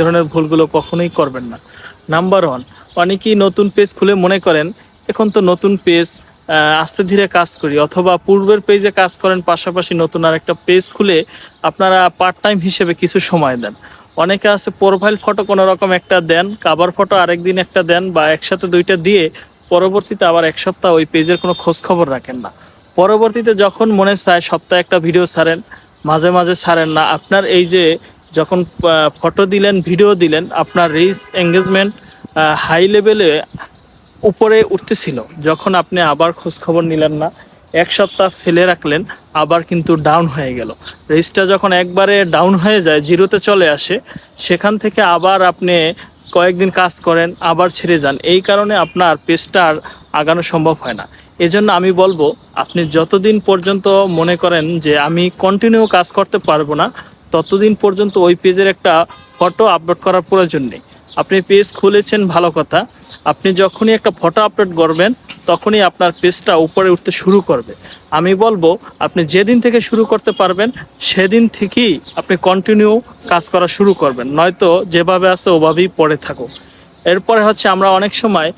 ধরনের ভুলগুলো কখনোই করবেন না। নাম্বার ওয়ান অনেকেই নতুন পেজ খুলে মনে করেন, এখন তো নতুন পেজ আস্তে ধীরে কাজ করি। অথবা পূর্বের পেজে কাজ করেন, পাশাপাশি নতুন আর একটা পেজ খুলে আপনারা পার্ট টাইম হিসেবে কিছু সময় দেন। অনেকে আছে প্রোফাইল ফটো কোনো রকম একটা দেন কাবার ফটো আরেকদিন একটা দেন বা একসাথে দুইটা দিয়ে পরবর্তীতে আবার এক সপ্তাহ ওই পেজের কোনো খোঁজ খবর রাখেন না। পরবর্তীতে যখন মনে চায়, সপ্তাহে একটা ভিডিও ছাড়েন, মাঝে মাঝে ছাড়েন না। আপনার এই যে যখন ফটো দিলেন ভিডিও দিলেন, আপনার রিচ এঙ্গেজমেন্ট হাই লেভেলে উপরে উঠতেছিল। যখন আপনি আবার খোঁজ খবর নিলেন না, এক সপ্তাহ ফেলে রাখলেন, আবার কিন্তু ডাউন হয়ে গেল। রেসটা যখন একবারে ডাউন হয়ে যায় জিরোতে চলে আসে, সেখান থেকে আবার আপনি কয়েকদিন কাজ করেন, আবার ছেড়ে যান। এই কারণে আপনার পেজটা আর আগানো সম্ভব হয় না। এজন্য আমি বলব, আপনি যতদিন পর্যন্ত মনে করেন যে আমি কন্টিনিউ কাজ করতে পারব না ততদিন পর্যন্ত ওই পেজের একটা ফটো আপলোড করার প্রয়োজন নেই। আপনি পেজ খুলেছেন, ভালো কথা। আপনি যখনই একটা ফটো আপলোড করবেন, তখনই আপনার পেজটা উপরে উঠতে শুরু করবে। আমি বলব, আপনি যেদিন থেকে শুরু করতে পারবেন, সেদিন থেকেই আপনি কন্টিনিউ কাজ করা শুরু করবেন। নয়তো যেভাবে আছে, ওভাবেই পড়ে থাকুক। এরপরে হচ্ছে আমরা অনেক সময়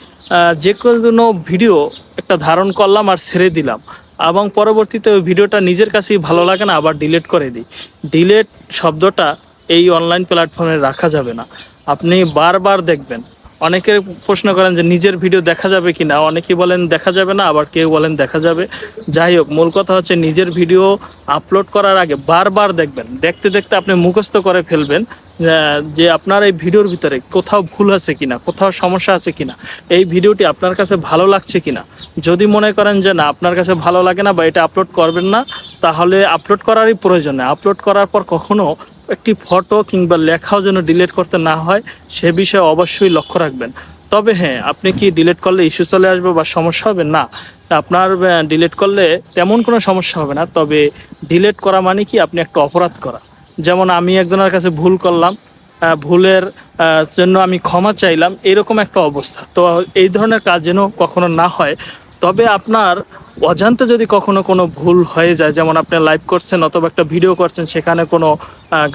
যে কোনো ভিডিও একটা ধারণ করলাম আর ছেড়ে দিলাম। এবং পরবর্তীতে ওই ভিডিওটা নিজের কাছেই ভালো লাগে না, আবার ডিলেট করে দিই। ডিলেট শব্দটা এই অনলাইন প্ল্যাটফর্মে রাখা যাবে না। আপনি বারবার দেখবেন অনেকে প্রশ্ন করেন যে নিজের ভিডিও দেখা যাবে কি না অনেকে বলেন দেখা যাবে না, আবার কেউ বলেন দেখা যাবে। যাই হোক, মূল কথা হচ্ছে নিজের ভিডিও আপলোড করার আগে বারবার দেখবেন। দেখতে দেখতে আপনি মুখস্থ করে ফেলবেন যে আপনার এই ভিডিওর ভিতরে কোথাও ভুল আছে কিনা, কোথাও সমস্যা আছে কিনা, এই ভিডিওটি আপনার কাছে ভালো লাগছে কিনা। যদি মনে করেন যে না, আপনার কাছে ভালো লাগে না বা এটা আপলোড করবেন না তাহলে আপলোড করারই প্রয়োজন। আপলোড করার পর কখনো একটি ফটো কিংবা লেখাও যেন ডিলিট করতে না হয়, সে বিষয়ে অবশ্যই লক্ষ্য রাখবেন। তবে হ্যাঁ আপনি কি ডিলিট করলে ইস্যু চলে আসবে বা সমস্যা হবে? না। আপনার ডিলিট করলে তেমন কোনো সমস্যা হবে না। তবে ডিলিট করা মানে কি? আপনি একটা অপরাধ করা। যেমন আমি একজনের কাছে ভুল করলাম ভুলের জন্য আমি ক্ষমা চাইলাম, এরকম একটা অবস্থা। তো এই ধরনের কাজ যেন কখনো না হয়। তবে আপনার অজান্তে যদি কখনো কোনো ভুল হয়ে যায়, যেমন আপনি লাইভ করছেন অথবা একটা ভিডিও করছেন, সেখানে কোনো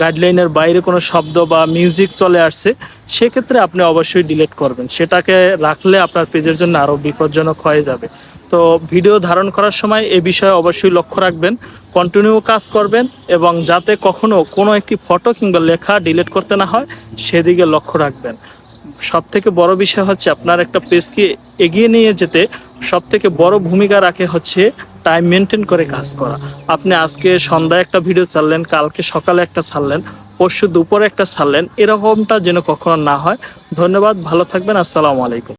গাইডলাইনের বাইরে কোনো শব্দ বা মিউজিক চলে আসছে, সেক্ষেত্রে আপনি অবশ্যই ডিলিট করবেন। সেটাকে রাখলে আপনার পেজের জন্য আরও বিপজ্জনক হয়ে যাবে। তো ভিডিও ধারণ করার সময় এ বিষয়ে অবশ্যই লক্ষ্য রাখবেন কন্টিনিউ কাজ করবেন এবং যাতে কখনো কোনো একটি ফটো কিংবা লেখা ডিলিট করতে না হয়, সেদিকে লক্ষ্য রাখবেন। সব থেকে বড় বিষয় হচ্ছে আপনার একটা পেজকে এগিয়ে নিয়ে যেতে সব থেকে বড় ভূমিকা রাখে হচ্ছে টাইম মেনটেন করে কাজ করা। আপনি আজকে সন্ধ্যায় একটা ভিডিও ছাড়লেন, কালকে সকালে একটা ছাড়লেন, পরশু দুপুরে একটা ছাড়লেন, এরকমটা যেন কখনো না হয়। ধন্যবাদ, ভালো থাকবেন, আসসালামু আলাইকুম।